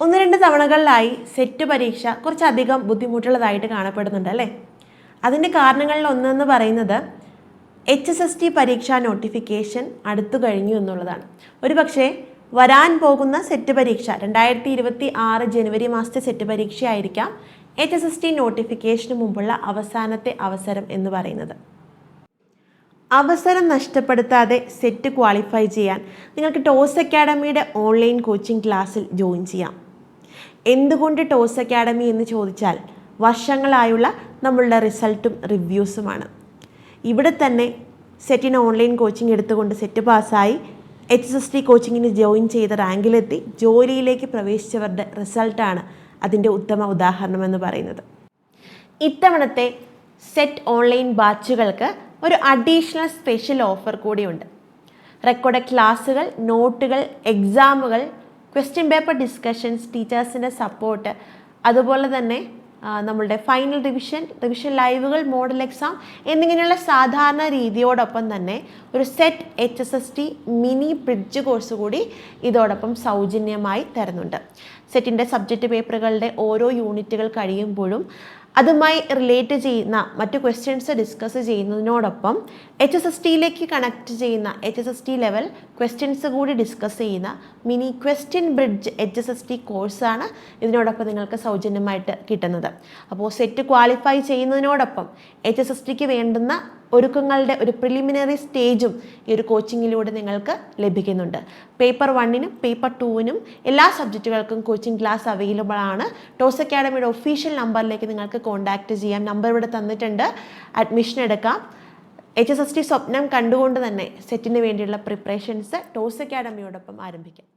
ഒന്ന് രണ്ട് തവണകളിലായി സെറ്റ് പരീക്ഷ കുറച്ചധികം ബുദ്ധിമുട്ടുള്ളതായിട്ട് കാണപ്പെടുന്നുണ്ട് അല്ലേ? അതിന്റെ കാരണങ്ങളിൽ ഒന്നെന്ന് പറയുന്നത് എച്ച് എസ് എസ് ടി പരീക്ഷാ നോട്ടിഫിക്കേഷൻ അടുത്തു കഴിഞ്ഞു എന്നുള്ളതാണ്. ഒരു പക്ഷേ വരാൻ പോകുന്ന സെറ്റ് പരീക്ഷ രണ്ടായിരത്തി ഇരുപത്തി ആറ് ജനുവരി മാസത്തെ സെറ്റ് പരീക്ഷയായിരിക്കാം എച്ച് എസ് എസ് ടി നോട്ടിഫിക്കേഷന് മുമ്പുള്ള അവസാനത്തെ അവസരം എന്ന് പറയുന്നത്. അവസരം നഷ്ടപ്പെടുത്താതെ സെറ്റ് ക്വാളിഫൈ ചെയ്യാൻ നിങ്ങൾക്ക് ടോസ് അക്കാഡമിയുടെ ഓൺലൈൻ കോച്ചിങ് ക്ലാസ്സിൽ ജോയിൻ ചെയ്യാം. എന്തുകൊണ്ട് ടോസ് അക്കാഡമി എന്ന് ചോദിച്ചാൽ വർഷങ്ങളായുള്ള നമ്മളുടെ റിസൾട്ടും റിവ്യൂസുമാണ്. ഇവിടെ തന്നെ സെറ്റിന് ഓൺലൈൻ കോച്ചിങ് എടുത്തുകൊണ്ട് സെറ്റ് പാസ്സായി എച്ച് എസ് എസ് ടി കോച്ചിങ്ങിന് ജോയിൻ ചെയ്ത റാങ്കിലെത്തി ജോലിയിലേക്ക് പ്രവേശിച്ചവരുടെ റിസൾട്ടാണ് അതിന്റെ ഉത്തമ ഉദാഹരണം എന്ന് പറയുന്നത്. ഇത്തവണത്തെ സെറ്റ് ഓൺലൈൻ ബാച്ചുകൾക്ക് ഒരു അഡീഷണൽ സ്പെഷ്യൽ ഓഫർ കൂടിയുണ്ട്. റെക്കോർഡ് ക്ലാസ്സുകൾ നോട്ടുകൾ എക്സാമുകൾ ക്വസ്റ്റ്യൻ പേപ്പർ ഡിസ്കഷൻസ് ടീച്ചേഴ്സിന്റെ സപ്പോർട്ട് അതുപോലെ തന്നെ നമ്മളുടെ ഫൈനൽ റിവിഷൻ റിവിഷൻ ലൈവുകൾ മോഡൽ എക്സാം എന്നിങ്ങനെയുള്ള സാധാരണ രീതിയോടൊപ്പം തന്നെ ഒരു set H S S T mini bridge course കൂടി ഇതോടൊപ്പം സൗജന്യമായി തരുന്നുണ്ട്. സെറ്റിന്റെ സബ്ജക്റ്റ് പേപ്പറുകളുടെ ഓരോ യൂണിറ്റുകൾ കഴിയുമ്പോഴും അതുമായി റിലേറ്റ് ചെയ്യുന്ന മറ്റു ക്വസ്റ്റ്യൻസ് ഡിസ്കസ് ചെയ്യുന്നതിനോടൊപ്പം എച്ച് എസ് എസ് ടിയിലേക്ക് കണക്ട് ചെയ്യുന്ന H S S T level questions കൂടി ഡിസ്കസ് ചെയ്യുന്ന mini question bridge H S S T കോഴ്സാണ് ഇതിനോടൊപ്പം നിങ്ങൾക്ക് സൗജന്യമായിട്ട് കിട്ടുന്നത്. അപ്പോൾ സെറ്റ് ക്വാളിഫൈ ചെയ്യുന്നതിനോടൊപ്പം എച്ച് എസ് എസ് ടിക്ക് വേണ്ടുന്ന ഒരുക്കങ്ങളുടെ ഒരു പ്രിലിമിനറി സ്റ്റേജും ഈ ഒരു കോച്ചിങ്ങിലൂടെ നിങ്ങൾക്ക് ലഭിക്കുന്നുണ്ട്. പേപ്പർ വണ്ണിനും പേപ്പർ ടൂവിനും എല്ലാ സബ്ജക്റ്റുകൾക്കും കോച്ചിങ് ക്ലാസ് അവൈലബിൾ ആണ്. ടോസ് അക്കാഡമിയുടെ ഒഫീഷ്യൽ നമ്പറിലേക്ക് നിങ്ങൾക്ക് കോൺടാക്റ്റ് ചെയ്യാം. നമ്പർ ഇവിടെ തന്നിട്ടുണ്ട്. അഡ്മിഷൻ എടുക്കാം. എച്ച് എസ് എസ് ടി സ്വപ്നം കണ്ടുകൊണ്ട് തന്നെ സെറ്റിന് വേണ്ടിയുള്ള പ്രിപ്പറേഷൻസ് ടോസ് അക്കാഡമിയോടൊപ്പം ആരംഭിക്കാം.